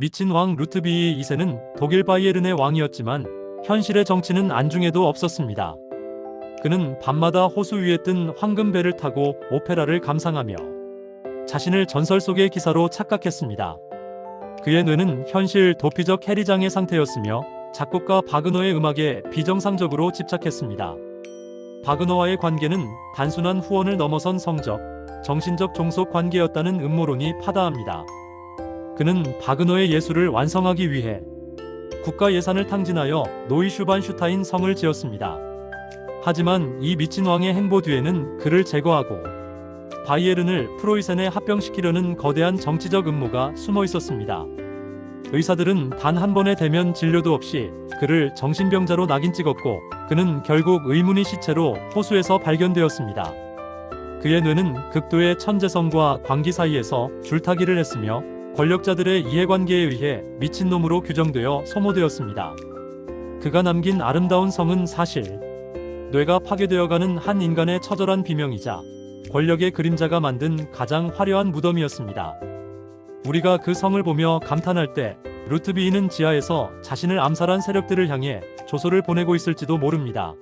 미친 왕 루트비이 2세는 독일 바이에른의 왕이었지만 현실의 정치는 안중에도 없었습니다. 그는 밤마다 호수 위에 뜬 황금 배를 타고 오페라를 감상하며 자신을 전설 속의 기사로 착각했습니다. 그의 뇌는 현실 도피적 해리장의 상태였으며 작곡가 바그너의 음악에 비정상적으로 집착했습니다. 바그너와의 관계는 단순한 후원을 넘어선 성적, 정신적 종속 관계였다는 음모론이 파다합니다. 그는 바그너의 예술을 완성하기 위해 국가 예산을 탕진하여 노이슈반슈타인 성을 지었습니다. 하지만 이 미친 왕의 행보 뒤에는 그를 제거하고 바이에른을 프로이센에 합병시키려는 거대한 정치적 음모가 숨어 있었습니다. 의사들은 단 한 번의 대면 진료도 없이 그를 정신병자로 낙인 찍었고 그는 결국 의문의 시체로 호수에서 발견되었습니다. 그의 뇌는 극도의 천재성과 광기 사이에서 줄타기를 했으며 권력자들의 이해관계에 의해 미친놈으로 규정되어 소모되었습니다. 그가 남긴 아름다운 성은 사실 뇌가 파괴되어가는 한 인간의 처절한 비명이자 권력의 그림자가 만든 가장 화려한 무덤이었습니다. 우리가 그 성을 보며 감탄할 때 루트비이는 지하에서 자신을 암살한 세력들을 향해 조소를 보내고 있을지도 모릅니다.